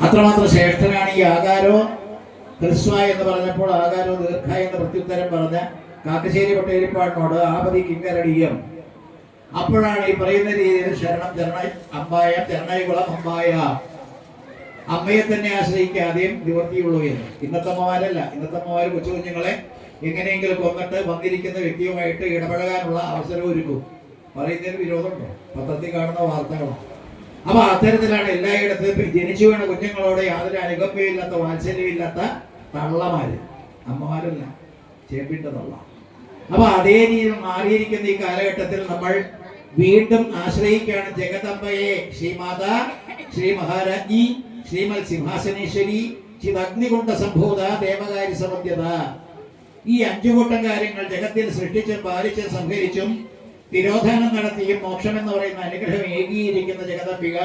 അത്രമാത്രം ശ്രേഷ്ഠനാണ് ഈ ആകാരോ ഹ്രസ്വ എന്ന് പറഞ്ഞപ്പോൾ ആകാരോ ദീർഘ എന്ന് പ്രത്യുത്തരം പറഞ്ഞ കാക്കശ്ശേരി പട്ടേരിപ്പാടിനോട് ആപതി കിങ്കരടീയം അപ്പോഴാണ് ഈ പറയുന്ന രീതിയിൽ ശരണം തെരണ അമ്പായ തെരണൈകുളം അമ്പായ. അമ്മയെ തന്നെ ആശ്രയിക്കാതെയും നിവർത്തിയുള്ളൂ എന്ന്. ഇന്നത്തെ അമ്മമാരല്ല ഇന്നത്തെ അമ്മമാർ കൊച്ചു കുഞ്ഞുങ്ങളെ എങ്ങനെയെങ്കിലും കൊന്നിട്ട് വന്നിരിക്കുന്ന വ്യക്തിയുമായിട്ട് ഇടപഴകാനുള്ള അവസരം ഒരുക്കും പറയുന്നതിന് വിരോധമുണ്ടോ? പത്രത്തിൽ കാണുന്ന വാർത്തകളോ? അപ്പൊ അത്തരത്തിലാണ് എല്ലായിടത്തും ജനിച്ചു വീണ കുഞ്ഞുങ്ങളോട് യാതൊരു അനുകമ്പയില്ലാത്ത വാത്സല്യമില്ലാത്ത തള്ളമാര്. അമ്മമാരല്ല ചേപ്പിട്ട തള്ള അപ്പൊ അതേ രീതിയിൽ മാറിയിരിക്കുന്ന ഈ കാലഘട്ടത്തിൽ നമ്മൾ വീണ്ടും ആശ്രയിക്കുകയാണ് ജഗദമ്പയെ ശ്രീമാത ശ്രീ മഹാരാജ്ഞി ശ്രീമൽ സിംഹാസനേശ്വരി ശ്രീ അഗ്നികുണ്ട സംഭൂത ദേവകാരി സമദ്യത ഈ അഞ്ചു കൂട്ടം കാര്യങ്ങൾ ജഗത്തിൽ സൃഷ്ടിച്ചും പാലിച്ചും സംഹരിച്ചും തിരോധാനം നടത്തിയും മോക്ഷം എന്ന് പറയുന്ന അനുഗ്രഹം ഏകീകരിക്കുന്ന ജഗദംബിക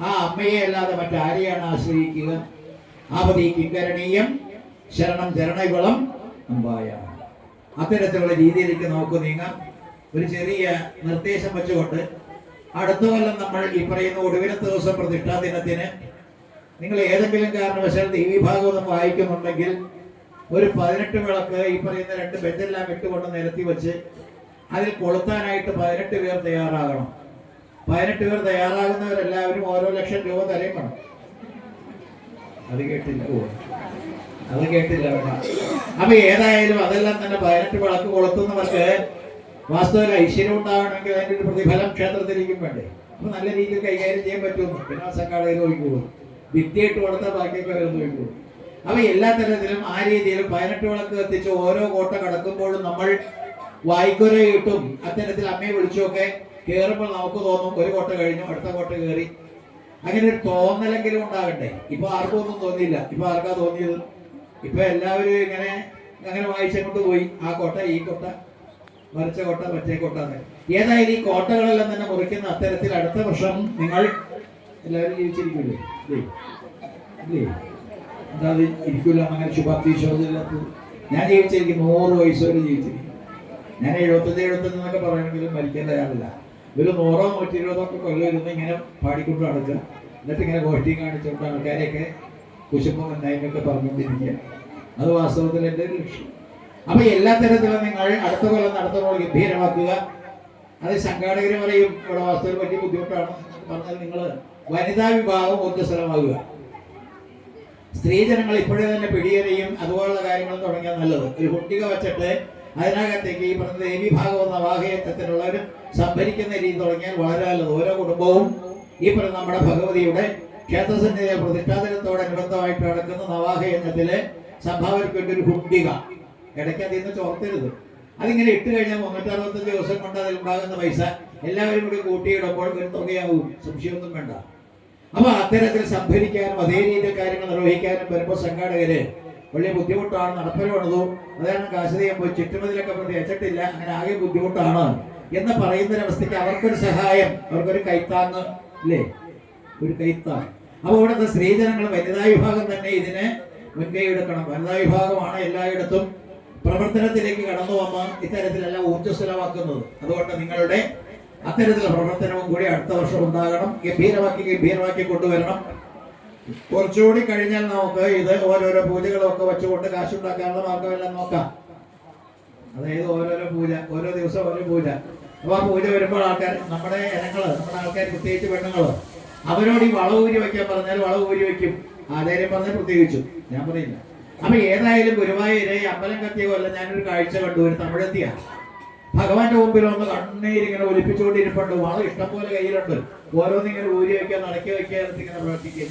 ആ അമ്മയെ അല്ലാതെ മറ്റാരെയാണ് ആശ്രയിക്കുക? ആപതി കിങ്കരണീയം ശരണം ചരണകുളം അമ്പായ. അത്തരത്തിലുള്ള രീതിയിലേക്ക് നമുക്ക് നീങ്ങാം. ഒരു ചെറിയ നിർദ്ദേശം വെച്ചുകൊണ്ട് അടുത്ത കൊല്ലം നമ്മൾ ഈ പറയുന്ന ഒടുവിനത്തെ ദിവസം പ്രതിഷ്ഠാ ദിനത്തിന് നിങ്ങൾ ഏതെങ്കിലും കാരണവശാൽ ദേവീഭാഗവതം വായിക്കുന്നുണ്ടെങ്കിൽ ഒരു പതിനെട്ട് വിളക്ക് ഈ പറയുന്ന രണ്ട് ബെഞ്ചെല്ലാം ഇട്ടുകൊണ്ട് നിരത്തി വെച്ച് അതിൽ കൊളുത്താനായിട്ട് പതിനെട്ട് പേർ തയ്യാറാകണം. പതിനെട്ട് പേർ തയ്യാറാകുന്നവരെല്ലാവരും ഓരോ ലക്ഷം രൂപ തരയും വേണം. അത് കേട്ടില്ല. അത് കേട്ടില്ല അപ്പൊ ഏതായാലും അതെല്ലാം തന്നെ പതിനെട്ട് വിളക്ക് കൊളുത്തുന്നവർക്ക് വാസ്തവത്തിൽ ഐശ്വര്യം ഉണ്ടാവണമെങ്കിൽ അതിന്റെ ഒരു പ്രതിഫലം ക്ഷേത്രത്തിലേക്കും വേണ്ടേ. അപ്പൊ നല്ല രീതിയിൽ കൈകാര്യം ചെയ്യാൻ പറ്റുമെന്ന്. പിന്നെ ആ സംഘാടകർ നോക്കിക്കോളും വിദ്യയിട്ട് കൊടുത്താൽ ബാക്കിയൊക്കെ അവർ നോക്കിക്കോളും അപ്പൊ എല്ലാ തരത്തിലും ആ രീതിയിൽ പതിനെട്ട് വിളക്ക് കത്തിച്ച് ഓരോ കോട്ട കടക്കുമ്പോഴും നമ്മൾ വായിക്കുരയിട്ടും അത്തരത്തിൽ അമ്മയെ വിളിച്ചുമൊക്കെ കയറുമ്പോൾ നമുക്ക് തോന്നും ഒരു കോട്ട കഴിഞ്ഞു അടുത്ത കോട്ട കയറി അങ്ങനെ ഒരു തോന്നലെങ്കിലും ഉണ്ടാകട്ടെ ഇപ്പൊ ആർക്കും ഒന്നും തോന്നിയില്ല. ഇപ്പൊ ആർക്കാ തോന്നിയത്? ഇപ്പൊ എല്ലാവരും ഇങ്ങനെ അങ്ങനെ വായിച്ചങ്ങോട്ട് പോയി. ആ കോട്ട ഈ കോട്ട മറിച്ച കോട്ട മറ്റേ കോട്ട. ഏതായാലും ഈ കോട്ടകളെല്ലാം തന്നെ മുറിക്കുന്ന അത്തരത്തിൽ അടുത്ത വർഷം നിങ്ങൾ എല്ലാവരും ജീവിച്ചിരിക്കില്ലേ അല്ലേ എന്താ ഇരിക്കൂല. അങ്ങനെ ശുഭാപ്തി ഞാൻ ജീവിച്ചിരിക്കും. നൂറ് വയസ്സോടെ ജീവിച്ചിരിക്കും. ഞാൻ എഴുപത്തഞ്ച് എഴുപത്തഞ്ച് എന്നൊക്കെ പറയണമെങ്കിലും മരിക്കാൻ തയ്യാറില്ല. ഒരു നൂറോ നൂറ്റി ഇരുപതോ ഒക്കെ കൊല്ലം ഇരുന്ന് ഇങ്ങനെ പാടിക്കൊണ്ട് നടക്കുക. എന്നിട്ട് ഇങ്ങനെ ഗോഷ്ടി കാണിച്ചുകൊണ്ട് ആൾക്കാരെയൊക്കെ കുശുമ്പും നന്മയൊക്കെ പറഞ്ഞുകൊണ്ടിരിക്കുക. അത് വാസ്തവത്തിൽ എന്റെ ഒരു ലക്ഷ്യം. അപ്പൊ എല്ലാ തരത്തിലും നിങ്ങൾ അടുത്ത കൊല്ലം നടത്തുമ്പോൾ ഗംഭീരമാക്കുക അത് സംഘാടകർ പറയും ഇവിടെ വാസ്തവത്തിൽ വലിയ ബുദ്ധിമുട്ടാണ് പറഞ്ഞാൽ നിങ്ങൾ വനിതാ വിഭാഗം ഊർജസ്വലമാകുക സ്ത്രീജനങ്ങൾ ഇപ്പോഴേ തന്നെ പിടിയറിയും അതുപോലുള്ള കാര്യങ്ങൾ തുടങ്ങിയാൽ നല്ലത്. ഒരു കുട്ടിക വെച്ചിട്ട് അതിനകത്തേക്ക് ഈ പറഞ്ഞ ദേവി എന്ന വാഹയത്വത്തിലുള്ളവർ സംഭരിക്കുന്ന രീതി തുടങ്ങിയാൽ വളരെ നല്ലത്. ഓരോ കുടുംബവും ഈ പറഞ്ഞ നമ്മുടെ ഭഗവതിയുടെ ക്ഷേത്രസന്നിധിയെ പ്രതിഷ്ഠാദിനത്തോടനുബന്ധമായിട്ട് നടക്കുന്ന നവാഹയജ്ഞത്തിലെ സംഭാവനയ്ക്ക് വേണ്ടി ഒരു കുട്ടിക ഇടയ്ക്ക് അതിൽ നിന്ന് ചോർത്തരുത്. അതിങ്ങനെ ഇട്ട് കഴിഞ്ഞാൽ മുന്നൂറ്റി അറുപത്തഞ്ച് ദിവസം കൊണ്ട് അതിൽ ഉണ്ടാകുന്ന പൈസ എല്ലാവരും കൂടി കൂട്ടിയിടുമ്പോൾ ഒരു തുകയാവും. സംശയമൊന്നും വേണ്ട. അപ്പൊ അത്തരത്തിൽ സംഭരിക്കാനും അതേ രീതിയിൽ കാര്യങ്ങൾ നിർവഹിക്കാനും വരുമ്പോൾ സംഘാടകര് വലിയ ബുദ്ധിമുട്ടാണ് നടപ്പരമാണതോ അതാണ് കാശിതയം പോയി ചുറ്റുമതിലൊക്കെ പ്രതി വെച്ചിട്ടില്ല. അങ്ങനെ ആകെ ബുദ്ധിമുട്ടാണ്. എന്ന് പറയുന്നൊരവസ്ഥയ്ക്ക് അവർക്കൊരു സഹായം അവർക്കൊരു കൈത്താങ്ങ് അല്ലേ ഒരു കൈത്താങ് അപ്പോൾ ഇവിടുത്തെ സ്ത്രീജനങ്ങൾ വനിതാ വിഭാഗം തന്നെ ഇതിനെ മുൻകൈ എടുക്കണം. വനിതാ വിഭാഗമാണ് എല്ലായിടത്തും പ്രവർത്തനത്തിലേക്ക് കടന്നു വന്നാൽ ഇത്തരത്തിലെല്ലാം ഊർജസ്വലമാക്കുന്നത് അതുകൊണ്ട് നിങ്ങളുടെ അത്തരത്തിലുള്ള പ്രവർത്തനവും കൂടി അടുത്ത വർഷം ഉണ്ടാകണം. ഗംഭീരമാക്കി ഗംഭീരമാക്കി കൊണ്ടുവരണം. കുറച്ചുകൂടി കഴിഞ്ഞാൽ നമുക്ക് ഇത് ഓരോരോ പൂജകളൊക്കെ വെച്ചുകൊണ്ട് വെച്ചുകൊണ്ട് കാശുണ്ടാക്കാനുള്ള മാർഗമെല്ലാം നോക്കാം. അതായത് ഓരോരോ പൂജ ഓരോ ദിവസം ഓരോ പൂജ. അപ്പൊ ആ പൂജ വരുമ്പോൾ ആൾക്കാർ നമ്മുടെ ഇനങ്ങൾ നമ്മുടെ ആൾക്കാർ പ്രത്യേകിച്ച് പെണ്ണുങ്ങൾ അവരോട് ഈ വളവ് ഊരി വെക്കാൻ പറഞ്ഞാൽ വളവ് ഊരി വെക്കും ആചാര്യം പറഞ്ഞാൽ പ്രത്യേകിച്ചു. ഞാൻ പറയില്ല അപ്പൊ ഏതായാലും ഗുരുവായൂര് അമ്പലം കത്തിയ കൊല്ലം ഞാനൊരു കാഴ്ച കണ്ടു ഒരു തമിഴെത്തിയ. ഭഗവാന്റെ മുമ്പിൽ ഒന്ന് കണ്ണീരിങ്ങനെ ഒലിപ്പിച്ചുകൊണ്ടിരിപ്പുണ്ട്. വള ഇഷ്ടംപോലെ കയ്യിലുണ്ട്. ഓരോന്നിങ്ങനെ ഊരി വെക്കാൻ നടക്കി വെക്കാൻ ഇങ്ങനെ പ്രവർത്തിക്കുക